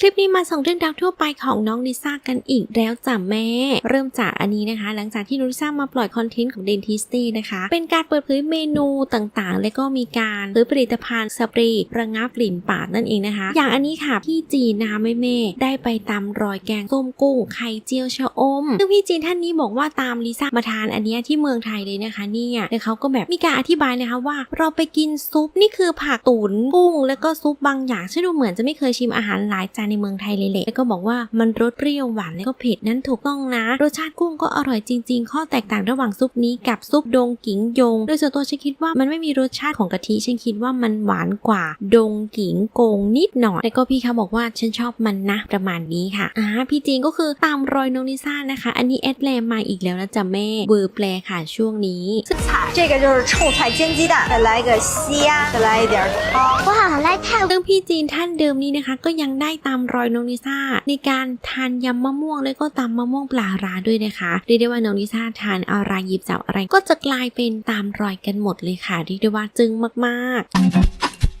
คลิปนี้มาส่งเรื่องราวทั่วไปของน้องลิซ่ากันอีกแล้วจ้ะแม่ เริ่มจากอันนี้นะคะ หลังจากที่ลิซ่ามาปล่อยคอนเทนต์ของ Dentist นะคะ เป็นการเปิดเผยเมนูต่างๆ และก็มีการเผยผลิตภัณฑ์สเปรย์ระงับกลิ่นปากนั่นเองนะคะ อย่างอันนี้ค่ะพี่จีนนะแม่แม่ได้ไปตำรอยแกงส้มกุ้งไข่เจียวชะอมซึ่งพี่จีนท่านนี้บอกว่าตามลิซ่ามาทานอันนี้ที่เมืองไทยเลยนะคะเนี่ยแล้วเขาก็แบบมีการอธิบายนะคะว่า เราไปกินซุปนี่คือผักตุ๋นกุ้ง แล้วก็ซุปบางอย่างซึ่ดูเหมือนจะไม่เคยชิมอาหารหลายจานในเมืองไทยเลยแหละแล้วก็บอกว่ามันรสเปรี้ยวหวานแล้วก็เผ็ดนั้นถูกต้องนะ รสชาติกุ้งก็อร่อยจริง ๆ ข้อแตกต่างระหว่างซุปนี้กับซุปดงกิงยง โดยส่วนตัวฉันคิดว่ามันไม่มีรสชาติของกะทิฉันคิดว่ามันหวานกว่า ดงกิงโกงนิดหน่อยแล้วก็พี่เขาบอกว่าฉันชอบมันนะประมาณนี้ค่ะอ่าพี่จีนก็คือตามรอยน้องลิซ่านะคะ อันนี้แอดแลมมาอีกแล้วนะจ๊ะแม่เวอร์แปลค่ะช่วงนี้ 菜，这个就是臭菜煎鸡蛋，再来一个虾，再来一点汤。我好像来泰 ซึ่งพี่จีนท่านเดิมนี้นะคะ ก็ยังได้ตาม มามรอยน้องลิซ่าในการทานยำมะม่วงแล้วก็ตำมะม่วงปลาร้าด้วยนะคะเรียกได้ว่าน้องลิซ่าทานอะไรหยิบจับอะไรก็จะกลายเป็นตามรอยกันหมดเลยค่ะเรียกได้ว่าจึงมากๆ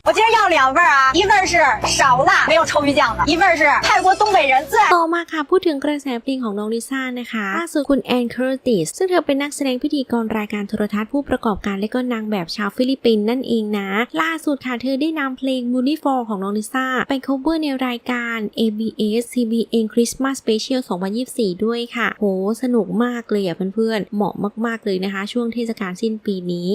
我今儿要两份儿啊，一份儿是少辣没有臭鱼酱的，一份儿是泰国东北人最爱。 ต่อมาค่ะ พูดถึงกระแสเพลงของน้องลิซ่านะคะล่าสุดคุณแอนเคอร์ติสซึ่งเธอเป็นนักแสดงพิธีกรรายการโทรทัศน์ผู้ประกอบการและก็นางแบบชาวฟิลิปปินส์นั่นเองนะ ล่าสุดค่ะเธอได้นำเพลง m o o n y Fall ของน้องลิซ่าไป cover ในรายการ ABS CBN Christmas Special 2024 ด้วยค่ะ โห สนุกมากเลยอ่ะเพื่อนๆ เหมาะมากๆเลยนะคะ ช่วงเทศกาลสิ้นปีนี้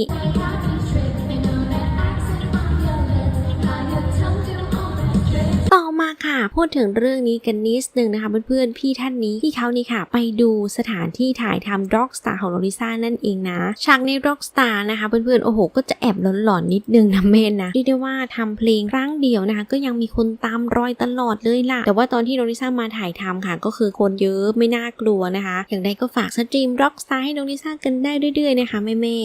ต่อมาค่ะ พูดถึงเรื่องนี้กันนิดนึงนะคะเพื่อนๆพี่ท่านนี้ที่เขานี่ค่ะ ไปดูสถานที่ถ่ายทำ Rockstar ของโนริซ่านั่นเองนะฉากใน Rockstar นะคะเพื่อนๆโอ้โห ก็จะแอบหลอนๆนิดนึงนะเมนนะเรียกได้ว่าทำเพลงครั้งเดียวนะคะ ก็ยังมีคนตามรอยตลอดเลยล่ะ แต่ว่าตอนที่โนริซ่ามาถ่ายทำค่ะ ก็คือคนเยอะไม่น่ากลัวนะคะ อย่างไรก็ฝากสตรีม Rockstar ให้โนริซ่ากันได้เรื่อยๆนะคะแม่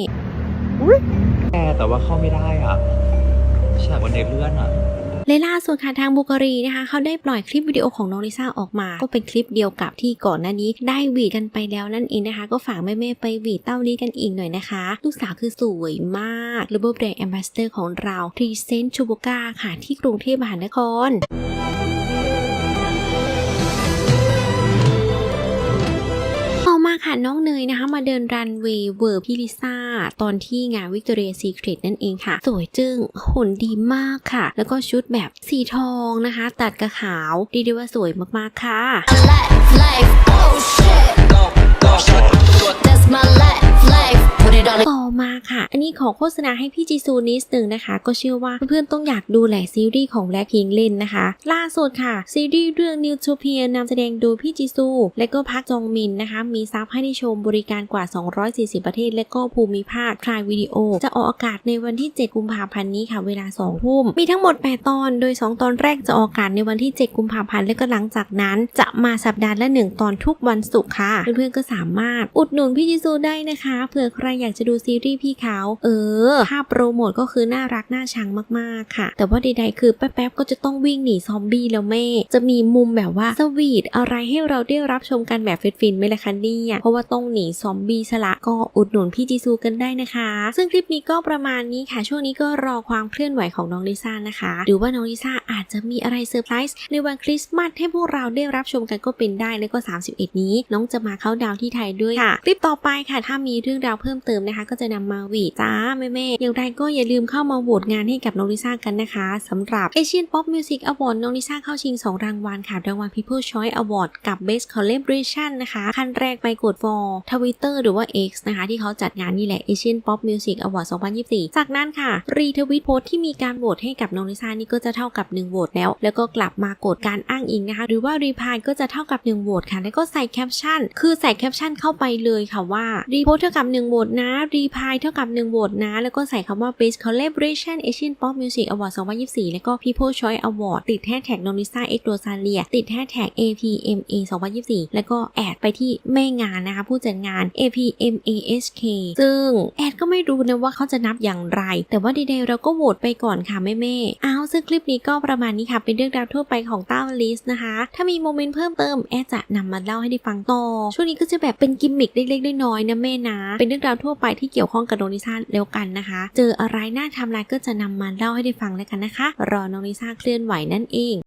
ๆแกแต่ว่าเข้าไม่ได้อะฉากวันเดเลื่อนอะ และล่าสุดค่ะทางบุกรีนะคะเขาได้ปล่อยคลิปวิดีโอของน้องลิซ่าออกมา ก็เป็นคลิปเดียวกับที่ก่อนหน้านี้ ได้หวีดกันไปแล้วนั่นเองนะคะ ก็ฝากแม่ๆไปหวีดเต้านี้กันอีกหน่อยนะคะลูกสาวคือสวยมากระบบแบรนด์แอมบาสเตอร์ของเราทรีเซนต์ชูบูกาค่ะที่กรุงเทพมหานคร น้องเนยนะคะ มาเดินรันเวย์เวอร์พี่ลิซ่าตอนที่งานวิกตอเรียซีเครตนั่นเองค่ะ สวยจึงหุ่นดีมากค่ะ แล้วก็ชุดแบบสีทองนะคะ ตัดกระขาวดีดีว่าสวยมากๆค่ะ life, life. Oh ขอโฆษณาให้พี่จีซูนิดหนึ่งนะคะ ก็เชื่อว่าเพื่อนๆต้องอยากดูแหละซีรีส์ของแบล็คพิงเล่นนะคะ ล่าสุดค่ะซีรีส์เรื่อง New t o p i a นำแสดงโดยพี่จีซู และก็พักจองมินนะคะมีซับให้ได้ชมบริการกว่า 240 ประเทศ และก็ภูมิภาคคลายวิดีโอ จะออกอากาศในวันที่ 7 กุมภาพันธ์นี้ค่ะ เวลา 2 ทุ่ม มีทั้งหมด 8 ตอน โดย 2 ตอนแรกจะออกอากาศในวันที่ 7 กุมภาพันธ์และก็หลังจากนั้น จะมาสัปดาห์ละ 1 ตอนทุกวันศุกร์ค่ะ เพื่อนๆก็สามารถอุดหนุนพี่จิซูได้นะคะเผื่อใครอยากจะดูซีรีส์พี่เขาเออภาพโปรโมทก็คือน่ารักน่าชังมากๆค่ะ แต่ว่าใดๆคือแป๊บๆก็จะต้องวิ่งหนีซอมบี้แล้วแม่ จะมีมุมแบบว่าสวีทอะไรให้เราได้รับชมกันแบบฟินๆไหมล่ะคะเนี่ยเพราะว่าต้องหนีซอมบี้สละก็อุดหนุนพี่จิซูกันได้นะคะ ซึ่งคลิปนี้ก็ประมาณนี้ค่ะ ช่วงนี้ก็รอความเคลื่อนไหวของน้องลิซ่านะคะหรือว่าน้องลิซ่าอาจจะมีอะไรเซอร์ไพรส์ในวันคริสต์มาสให้พวกเราได้รับชมกันก็เป็นได้แล้วก็ 31 นี้ น้องจะมาเข้าดาวที่ไทยด้วยค่ะ คลิปต่อไปค่ะ ถ้ามีเรื่องราวเพิ่มเติมนะคะ ก็จะนำมาวีจ้าแม่ๆอย่างไรก็อย่าลืมเข้ามาโหวตงานให้กับน้องลิซ่ากันนะคะสำหรับ Asian Pop Music Award น้องลิซ่าเข้าชิง 2 รางวัลค่ะรางวัล People Choice Award กับ Best Collaboration นะคะ ขั้นแรกไปกด for Twitter หรือว่า X นะคะที่เขาจัดงานนี่แหละ Asian Pop Music Award 2024 จากนั้นค่ะ รีทวิตโพสต์ที่มีการโหวตให้กับน้องลิซ่านี่ก็จะเท่ากับ1โหวตแล้ว แล้วก็กลับมากดการอ้างอิงนะคะ หรือว่ารีพายก็จะเท่ากับ1โหวตค่ะ แล้วก็ใส่แคปชั่น คือใส่แคปชั่นเข้าไปเลยค่ะว่ารีโพสเท่ากับ1โหวตนะรีพายเท่ากับ1โหวตนะ แล้วก็ใส่คำว่า Best Collaboration Asian Pop Music Award 2024 แล้วก็ People Choice Award ติดแฮชแท็กนนิซ่าเอ็กโรซาเลียติดแฮชแท็ก APMA 2024 แล้วก็แอดไปที่แม่งานนะคะผู้จัดงาน APMASK ซึ่งแอดก็ไม่รู้นะว่าเขาจะนับอย่างไร แต่ว่าดีๆเราก็โหวตไปก่อนค่ะแม่แม่ๆเอาซึ่งคลิปนี้ก็ประมาณนี้ค่ะ เป็นเรื่องราวทั่วไปของต้าลิสนะคะ ถ้ามีโมเมนต์เพิ่มเติมแอดจะนำมาเล่าให้ได้ฟังต่อ ช่วงนี้ก็จะแบบเป็นกิมมิคเล็กๆน้อยๆนะแม่นะ เป็นเรื่องราวทั่วไปที่เกี่ยวข้องกับน้องลิซ่าแล้วกันนะคะ เจออะไรน่าทำลายก็จะนำมาเล่าให้ได้ฟังแล้วกันนะคะ รอน้องลิซ่าเคลื่อนไหวนั่นเอง